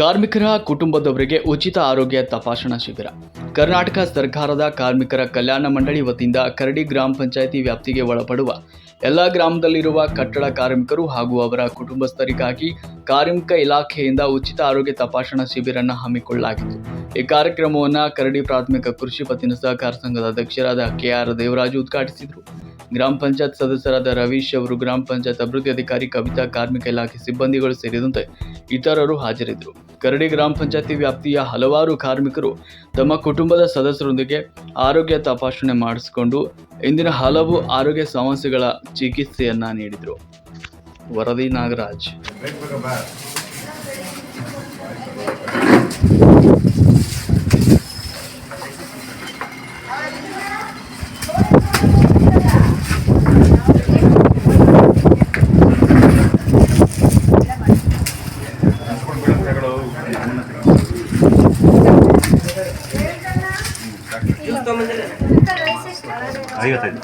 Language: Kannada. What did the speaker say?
ಕಾರ್ಮಿಕರ ಕುಟುಂಬದವರಿಗೆ ಉಚಿತ ಆರೋಗ್ಯ ತಪಾಸಣಾ ಶಿಬಿರ. ಕರ್ನಾಟಕ ಸರ್ಕಾರದ ಕಾರ್ಮಿಕರ ಕಲ್ಯಾಣ ಮಂಡಳಿ ವತಿಯಿಂದ ಕರಡಿ ಗ್ರಾಮ ಪಂಚಾಯಿತಿ ವ್ಯಾಪ್ತಿಗೆ ಒಳಪಡುವ ಎಲ್ಲ ಗ್ರಾಮದಲ್ಲಿರುವ ಕಟ್ಟಡ ಕಾರ್ಮಿಕರು ಹಾಗೂ ಅವರ ಕುಟುಂಬಸ್ಥರಿಗಾಗಿ ಕಾರ್ಮಿಕ ಇಲಾಖೆಯಿಂದ ಉಚಿತ ಆರೋಗ್ಯ ತಪಾಸಣಾ ಶಿಬಿರನ್ನು ಹಮ್ಮಿಕೊಳ್ಳಲಾಗಿತ್ತು. ಈ ಕಾರ್ಯಕ್ರಮವನ್ನು ಕರಡಿ ಪ್ರಾಥಮಿಕ ಕೃಷಿ ಪತ್ತಿನ ಸಹಕಾರ ಸಂಘದ ಅಧ್ಯಕ್ಷರಾದ ಕೆಆರ್ ದೇವರಾಜು ಉದ್ಘಾಟಿಸಿದರು. ಗ್ರಾಮ ಪಂಚಾಯತ್ ಸದಸ್ಯರಾದ ರವೀಶ್ ಅವರು ಗ್ರಾಮ ಪಂಚಾಯತ್ ಅಭಿವೃದ್ಧಿ ಅಧಿಕಾರಿ, ಕವಿತಾ ಕಾರ್ಮಿಕ ಇಲಾಖೆ ಸಿಬ್ಬಂದಿಗಳು ಸೇರಿದಂತೆ ಇತರರು ಹಾಜರಿದ್ದರು. ಕರಡಿ ಗ್ರಾಮ ಪಂಚಾಯತಿ ವ್ಯಾಪ್ತಿಯ ಹಲವಾರು ಕಾರ್ಮಿಕರು ತಮ್ಮ ಕುಟುಂಬದ ಸದಸ್ಯರೊಂದಿಗೆ ಆರೋಗ್ಯ ತಪಾಸಣೆ ಮಾಡಿಸಿಕೊಂಡು ಇಂದಿನ ಹಲವು ಆರೋಗ್ಯ ಸಮಸ್ಯೆಗಳ ಚಿಕಿತ್ಸೆಯನ್ನ ನೀಡಿದರು. ವರದಿ ನಾಗರಾಜ್. ಐವತ್ತೈದು